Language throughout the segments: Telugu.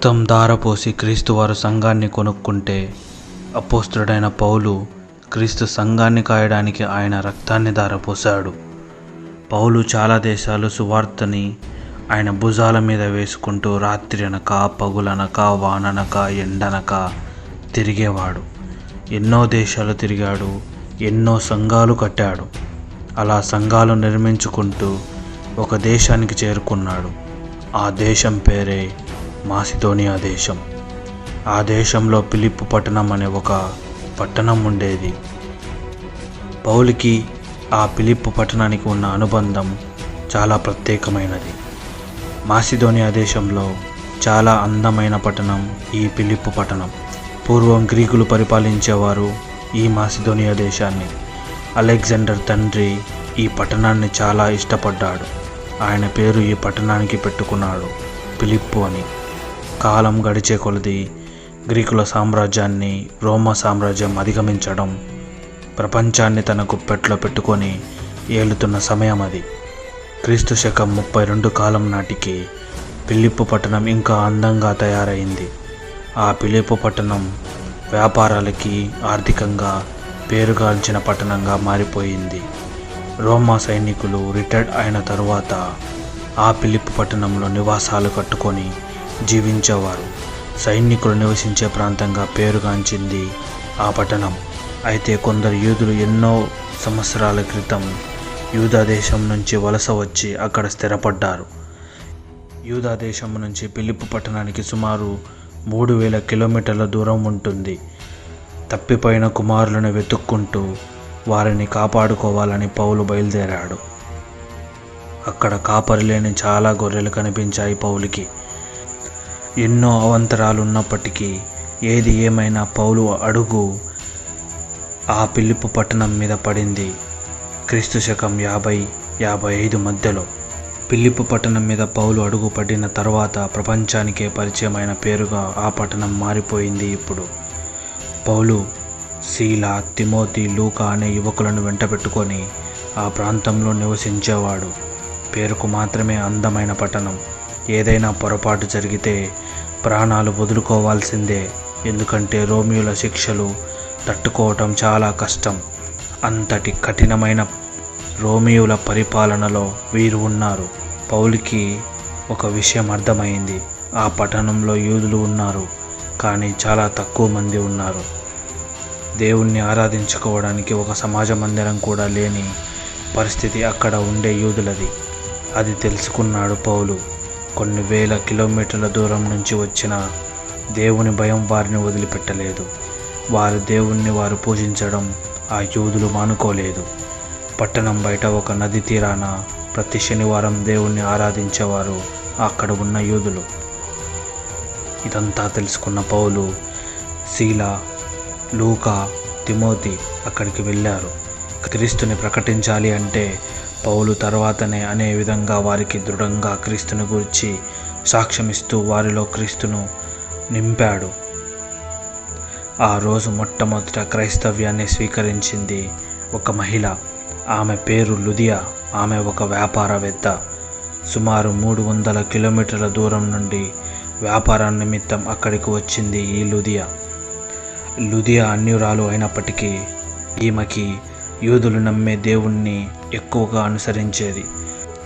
రక్తం ధారపోసి క్రీస్తు వారు సంఘాన్ని కొనుక్కుంటే అపోస్తుడైన పౌలు క్రీస్తు సంఘాన్ని కాయడానికి ఆయన రక్తాన్ని ధారపోశాడు. పౌలు చాలా దేశాలు సువార్తని ఆయన భుజాల మీద వేసుకుంటూ రాత్రి అనక పగులనక వాననక ఎండనక తిరిగేవాడు. ఎన్నో దేశాలు తిరిగాడు ఎన్నో సంఘాలు కట్టాడు. అలా సంఘాలు నిర్మించుకుంటూ ఒక దేశానికి చేరుకున్నాడు. ఆ దేశం పేరే మాసిదోనియా దేశం. ఆ దేశంలో పిలిప్పు పట్టణం అనే ఒక పట్టణం ఉండేది. పౌలికి ఆ పిలిప్పు పట్టణానికి ఉన్న అనుబంధం చాలా ప్రత్యేకమైనది. మాసిదోనియా దేశంలో చాలా అందమైన పట్టణం ఈ పిలిప్పు పట్టణం. పూర్వం గ్రీకులు పరిపాలించేవారు ఈ మాసిదోనియా దేశాన్ని. అలెగ్జాండర్ తండ్రి ఈ పట్టణాన్ని చాలా ఇష్టపడ్డాడు. ఆయన పేరు ఈ పట్టణానికి పెట్టుకున్నాడు పిలిప్పు అని. కాలం గడిచే కొలది గ్రీకుల సామ్రాజ్యాన్ని రోమా సామ్రాజ్యం అధిగమించడం ప్రపంచాన్ని తన గుప్పెట్లో పెట్టుకొని ఏలుతున్న సమయం అది. క్రీస్తు శకం ముప్పై రెండు కాలం నాటికి పిలిప్పు పట్టణం ఇంకా అందంగా తయారైంది. ఆ పిలిప్పు పట్టణం వ్యాపారాలకి ఆర్థికంగా పేరుగాల్చిన పట్టణంగా మారిపోయింది. రోమా సైనికులు రిటైర్డ్ అయిన తరువాత ఆ పిలిప్పు పట్టణంలో నివాసాలు కట్టుకొని జీవించేవారు. సైనికులు నివసించే ప్రాంతంగా పేరుగాంచింది ఆ పట్టణం. అయితే కొందరు యూదులు ఎన్నో సంవత్సరాల క్రితం యూదా దేశం నుంచి వలస వచ్చి అక్కడ స్థిరపడ్డారు. యూదా దేశం నుంచి పిలిపు పట్టణానికి సుమారు మూడు వేల కిలోమీటర్ల దూరం ఉంటుంది. తప్పిపోయిన కుమారులను వెతుక్కుంటూ వారిని కాపాడుకోవాలని పౌలు బయలుదేరాడు. అక్కడ కాపరి లేని చాలా గొర్రెలు కనిపించాయి పౌలుకి. ఎన్నో అవంతరాలు ఉన్నప్పటికీ ఏది ఏమైనా పౌలు అడుగు ఆ పిలుపు పట్టణం మీద పడింది. క్రీస్తు శకం యాభై యాభై ఐదు మధ్యలో పిల్లిపు పట్టణం మీద పౌలు అడుగు పడిన తర్వాత ప్రపంచానికే పరిచయమైన పేరుగా ఆ పట్టణం మారిపోయింది ఇప్పుడు. పౌలు శీల తిమోతి లూకా అనే యువకులను వెంటబెట్టుకొని ఆ ప్రాంతంలో నివసించేవాడు. పేరుకు మాత్రమే అందమైన పట్టణం. ఏదైనా పొరపాటు జరిగితే ప్రాణాలు వదులుకోవాల్సిందే. ఎందుకంటే రోమియోల శిక్షలు తట్టుకోవటం చాలా కష్టం. అంతటి కఠినమైన రోమియోల పరిపాలనలో వీరు ఉన్నారు. పౌలికి ఒక విషయం అర్థమైంది. ఆ పట్టణంలో యూదులు ఉన్నారు కానీ చాలా తక్కువ మంది ఉన్నారు. దేవుణ్ణి ఆరాధించుకోవడానికి ఒక సమాజ మందిరం కూడా లేని పరిస్థితి అక్కడ ఉండే యూదులది. అది తెలుసుకున్నాడు పౌలు. కొన్ని వేల కిలోమీటర్ల దూరం నుంచి వచ్చిన దేవుని భయం వారిని వదిలిపెట్టలేదు. వారు దేవుణ్ణి వారు పూజించడం ఆ యూదులు మానుకోలేదు. పట్టణం బయట ఒక నది తీరాన ప్రతి శనివారం దేవుణ్ణి ఆరాధించేవారు అక్కడ ఉన్న యూదులు. ఇదంతా తెలుసుకున్న పౌలు శీల లూకా తిమోతి అక్కడికి వెళ్ళారు. క్రీస్తుని ప్రకటించాలి అంటే పౌలు తర్వాతనే అనే విధంగా వారికి దృఢంగా క్రీస్తుని గురించి సాక్ష్యమిస్తూ వారిలో క్రీస్తును నింపాడు. ఆ రోజు మొట్టమొదట క్రైస్తవ్యాన్ని స్వీకరించింది ఒక మహిళ. ఆమె పేరు లుదియా. ఆమె ఒక వ్యాపారవేత్త. సుమారు మూడు వందల కిలోమీటర్ల దూరం నుండి వ్యాపార నిమిత్తం అక్కడికి వచ్చింది ఈ లుదియా. లుదియా అన్యురాలు అయినప్పటికీ ఈమెకి యూదులు నమ్మే దేవుణ్ణి ఎక్కువగా అనుసరించేది.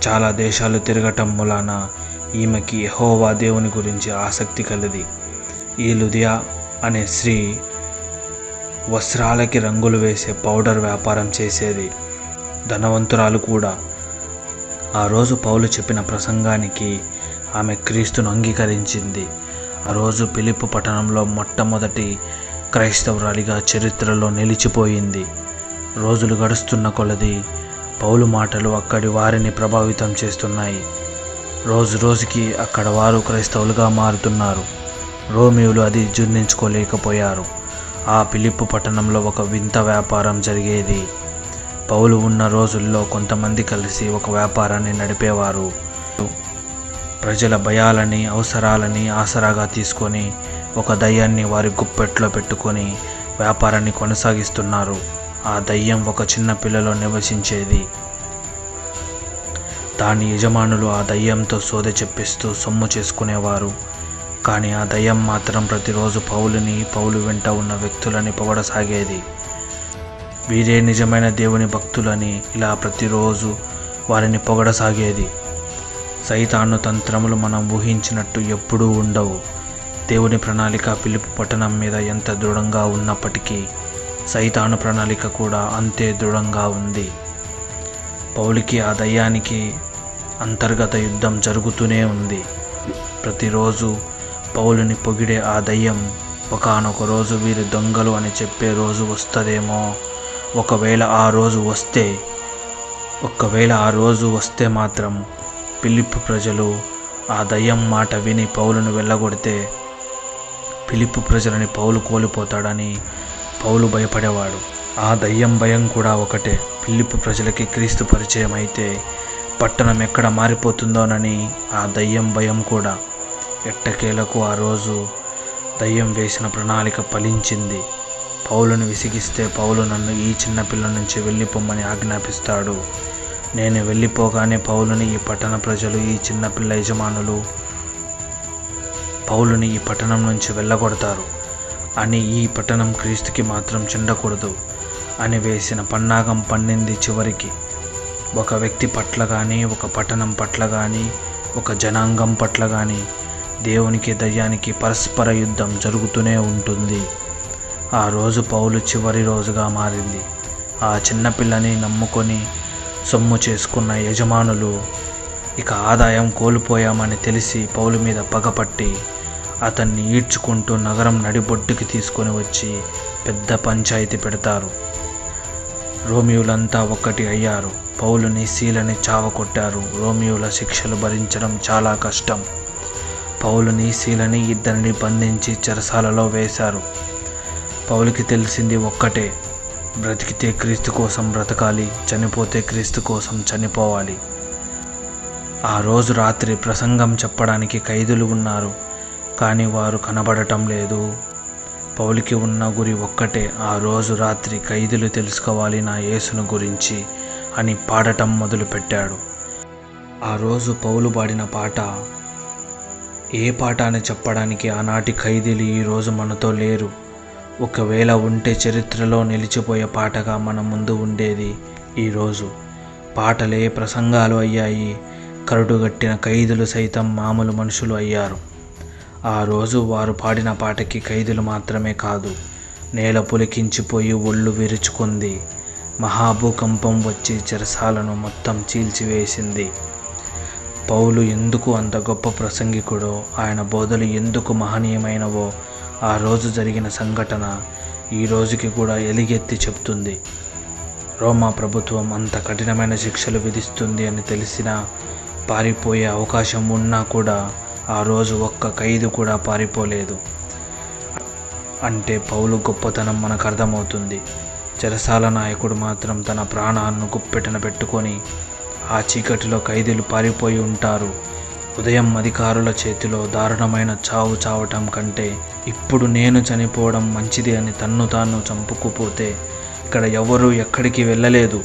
చాలా దేశాలు తిరగటం మూలాన ఈమెకి యహోవా దేవుని గురించి ఆసక్తి కలది. ఈ లుదియా అనే స్త్రీ వస్త్రాలకి రంగులు వేసే పౌడర్ వ్యాపారం చేసేది. ధనవంతురాలు కూడా. ఆ రోజు పౌలు చెప్పిన ప్రసంగానికి ఆమె క్రీస్తును అంగీకరించింది. ఆ రోజు పిలుపు పట్టణంలో మొట్టమొదటి క్రైస్తవురాలిగా చరిత్రలో నిలిచిపోయింది. రోజులు గడుస్తున్న కొలది పౌలు మాటలు అక్కడి వారిని ప్రభావితం చేస్తున్నాయి. రోజు రోజుకి అక్కడ వారు క్రైస్తవులుగా మారుతున్నారు. రోమియోలు అది జీర్ణించుకోలేకపోయారు. ఆ పిలిప్పు పట్టణంలో ఒక వింత వ్యాపారం జరిగేది. పౌలు ఉన్న రోజుల్లో కొంతమంది కలిసి ఒక వ్యాపారాన్ని నడిపేవారు. ప్రజల భయాలని అవసరాలని ఆసరాగా తీసుకొని ఒక దయ్యాన్ని వారి గుప్పెట్లో పెట్టుకొని వ్యాపారాన్ని కొనసాగిస్తున్నారు. ఆ దయ్యం ఒక చిన్న పిల్లలో నివసించేది. దాని యజమానులు ఆ దయ్యంతో సోద చెప్పిస్తూ సొమ్ము చేసుకునేవారు. కానీ ఆ దయ్యం మాత్రం ప్రతిరోజు పౌలుని పౌలు వెంట ఉన్న వ్యక్తులని పొగడసాగేది. వీరే నిజమైన దేవుని భక్తులని ఇలా ప్రతిరోజు వారిని పొగడసాగేది. సైతాను తంత్రములు మనం ఊహించినట్టు ఎప్పుడూ ఉండవు. దేవుని ప్రణాళిక పిలుపు పట్టణం మీద ఎంత దృఢంగా ఉన్నప్పటికీ సైతాను ప్రణాళిక కూడా అంతే దృఢంగా ఉంది. పౌలికి ఆ దయ్యానికి అంతర్గత యుద్ధం జరుగుతూనే ఉంది. ప్రతిరోజు పౌలుని పొగిడే ఆ దయ్యం ఒకనొక రోజు వీరు దొంగలు అని చెప్పే రోజు వస్తుందేమో. ఒకవేళ ఆ రోజు వస్తే ఒకవేళ ఆ రోజు వస్తే మాత్రం పిలిప్పు ప్రజలు ఆ దయ్యం మాట విని పౌలును వెళ్ళగొడితే పిలిప్పు ప్రజలని పౌలు కోల్పోతాడని పౌలు భయపడేవాడు. ఆ దయ్యం భయం కూడా ఒకటే. పిలిప్పు ప్రజలకి క్రీస్తు పరిచయం అయితే పట్టణం ఎక్కడ మారిపోతుందోనని ఆ దయ్యం భయం కూడా. ఎట్టకేలకు ఆ రోజు దయ్యం వేసిన ప్రణాళిక ఫలించింది. పౌలును విసిగిస్తే పౌలు నన్ను ఈ చిన్నపిల్ల నుంచి వెళ్ళిపోమ్మని ఆజ్ఞాపిస్తాడు. నేను వెళ్ళిపోగానే పౌలుని ఈ పట్టణ ప్రజలు ఈ చిన్నపిల్ల యజమానులు పౌలుని ఈ పట్టణం నుంచి వెళ్ళగొడతారు. అని ఈ పట్టణం క్రీస్తుకి మాత్రం చెందకూడదు అని వేసిన పన్నాగం పండింది చివరికి. ఒక వ్యక్తి పట్ల కానీ ఒక పట్టణం పట్ల కానీ ఒక జనాంగం పట్ల కానీ దేవునికి దయ్యానికి పరస్పర యుద్ధం జరుగుతూనే ఉంటుంది. ఆ రోజు పౌలు చివరి రోజుగా మారింది. ఆ చిన్నపిల్లని నమ్ముకొని సొమ్ము చేసుకున్న యజమానులు ఇక ఆదాయం కోల్పోయామని తెలిసి పౌలు మీద పగపట్టి అతన్ని ఈడ్చుకుంటూ నగరం నడిబొడ్డుకి తీసుకొని వచ్చి పెద్ద పంచాయతీ పెడతారు. రోమియోలంతా ఒక్కటి అయ్యారు. పౌలుని శీలని చావకొట్టారు. రోమియోల శిక్షలు భరించడం చాలా కష్టం. పౌలుని శీలని ఇద్దరిని బంధించి చెరసాలలో వేశారు. పౌలుకి తెలిసింది ఒక్కటే బ్రతికితే క్రీస్తు కోసం బ్రతకాలి చనిపోతే క్రీస్తు కోసం చనిపోవాలి. ఆ రోజు రాత్రి ప్రసంగం చెప్పడానికి ఖైదులు ఉన్నారు. కానీ వారు కనబడటం లేదు. పౌలికి ఉన్న గురి ఒక్కటే. ఆ రోజు రాత్రి ఖైదీలు తెలుసుకోవాలి నా యేసును గురించి అని పాడటం మొదలుపెట్టాడు. ఆ రోజు పౌలు పాడిన పాట ఏ పాట అని చెప్పడానికి ఆనాటి ఖైదీలు ఈరోజు మనతో లేరు. ఒకవేళ ఉంటే చరిత్రలో నిలిచిపోయే పాటగా మన ముందు ఉండేది ఈరోజు పాటలే ప్రసంగాలు అయ్యాయి. కరుడుగట్టిన ఖైదులు సైతం మామూలు మనుషులు అయ్యారు. ఆ రోజు వారు పాడిన పాటకి ఖైదులు మాత్రమే కాదు నేల పులికించిపోయి ఒళ్ళు విరుచుకుంది. మహాభూకంపం వచ్చి చెరసాలను మొత్తం చీల్చివేసింది. పౌలు ఎందుకు అంత గొప్ప ప్రసంగికుడో ఆయన బోధలు ఎందుకు మహనీయమైనవో ఆ రోజు జరిగిన సంఘటన ఈ రోజుకి కూడా ఎలిగెత్తి చెప్తుంది. రోమా ప్రభుత్వం అంత కఠినమైన శిక్షలు విధిస్తుంది అని తెలిసినా పారిపోయే అవకాశం ఉన్నా కూడా ఆ రోజు ఒక్క ఖైదు కూడా పారిపోలేదు. అంటే పౌలు గొప్పతనం మనకు అర్థమవుతుంది. చెరసాల నాయకుడు మాత్రం తన ప్రాణాలను గుప్పెటన పెట్టుకొని ఆ చీకటిలో ఖైదీలు పారిపోయి ఉంటారు. ఉదయం అధికారుల చేతిలో దారుణమైన చావు చావటం కంటే ఇప్పుడు నేను చనిపోవడం మంచిది అని తన్ను తాను చంపుకుపోతే ఇక్కడ ఎవరూ ఎక్కడికి వెళ్ళలేదు.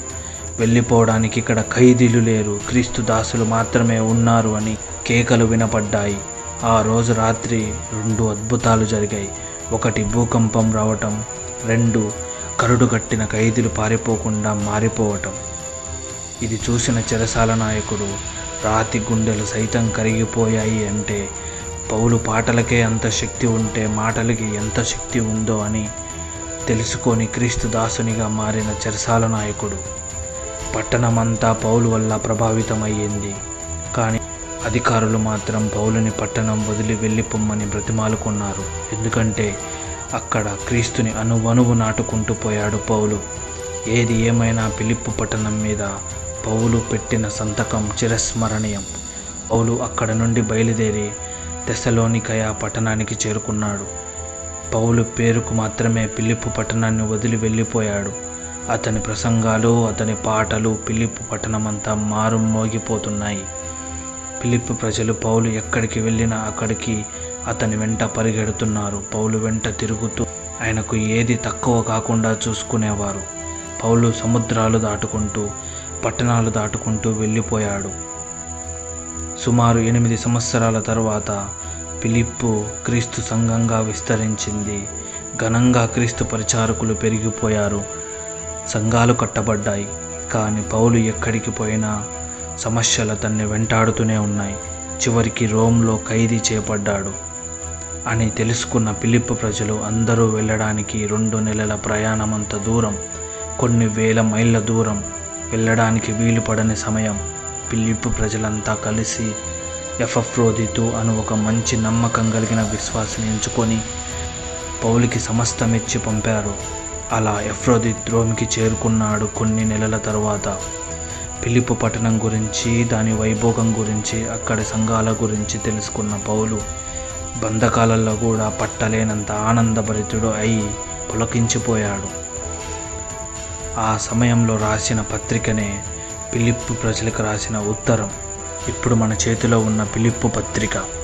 వెళ్ళిపోవడానికి ఇక్కడ ఖైదీలు లేరు. క్రీస్తు దాసులు మాత్రమే ఉన్నారు అని కేకలు వినపడ్డాయి. ఆ రోజు రాత్రి రెండు అద్భుతాలు జరిగాయి. ఒకటి భూకంపం రావటం రెండు కరుడు కట్టిన ఖైదీలు పారిపోకుండా మారిపోవటం. ఇది చూసిన చెరసాల నాయకుడు రాతి గుండెలు సైతం కరిగిపోయాయి అంటే పౌలు పాటలకే అంత శక్తి ఉంటే మాటలకి ఎంత శక్తి ఉందో అని తెలుసుకొని క్రీస్తు దాసునిగా మారిన చెరసాల నాయకుడు. పట్టణమంతా పౌలు వల్ల ప్రభావితమయ్యింది. అధికారులు మాత్రం పౌలుని పట్టణం వదిలి వెళ్ళిపోమ్మని బ్రతిమాలుకున్నారు. ఎందుకంటే అక్కడ క్రీస్తుని అనువనువు నాటుకుంటూ పోయాడు పౌలు. ఏది ఏమైనా పిలిప్పు పట్టణం మీద పౌలు పెట్టిన సంతకం చిరస్మరణీయం. పౌలు అక్కడ నుండి బయలుదేరి తెసలోనికయ పట్టణానికి చేరుకున్నాడు. పౌలు పేరుకు మాత్రమే పిలిప్పు పట్టణాన్ని వదిలి వెళ్ళిపోయాడు. అతని ప్రసంగాలు అతని పాటలు పిలిప్పు పట్టణమంతా మారు మోగిపోతున్నాయి పిలిప్పు ప్రజలు పౌలు ఎక్కడికి వెళ్ళినా అక్కడికి అతని వెంట పరిగెడుతున్నారు. పౌలు వెంట తిరుగుతూ ఆయనకు ఏది తక్కువ కాకుండా చూసుకునేవారు. పౌలు సముద్రాలు దాటుకుంటూ పట్టణాలు దాటుకుంటూ వెళ్ళిపోయాడు. సుమారు ఎనిమిది సంవత్సరాల తర్వాత పిలిప్పు క్రీస్తు సంఘంగా విస్తరించింది. ఘనంగా క్రీస్తు పరిచారకులు పెరిగిపోయారు. సంఘాలు కట్టబడ్డాయి. కానీ పౌలు ఎక్కడికి పోయినా సమస్యలు అతన్ని వెంటాడుతూనే ఉన్నాయి. చివరికి రోమ్లో ఖైదీ చేపడ్డాడు. అని తెలుసుకున్న పిలిప్పు ప్రజలు అందరూ వెళ్ళడానికి రెండు నెలల ప్రయాణమంత దూరం కొన్ని వేల మైళ్ళ దూరం వెళ్ళడానికి వీలు పడని సమయం. పిలిప్పు ప్రజలంతా కలిసి ఎఫఫ్రోదితు అను ఒక మంచి నమ్మకం కలిగిన విశ్వాసిని ఎంచుకొని పౌలికి సమస్తమిచ్చి పంపారు. అలా ఎఫ్రోదిత్ రోమ్కి చేరుకున్నాడు కొన్ని నెలల తరువాత. పిలిపు పట్టణం గురించి దాని వైభోగం గురించి అక్కడి సంఘాల గురించి తెలుసుకున్న పౌలు బంధకాలలో కూడా పట్టలేనంత ఆనందభరితుడు అయి పులకించిపోయాడు. ఆ సమయంలో రాసిన పత్రికనే పిలిప్పు ప్రజలకు రాసిన ఉత్తరం. ఇప్పుడు మన చేతిలో ఉన్న పిలిప్పు పత్రిక.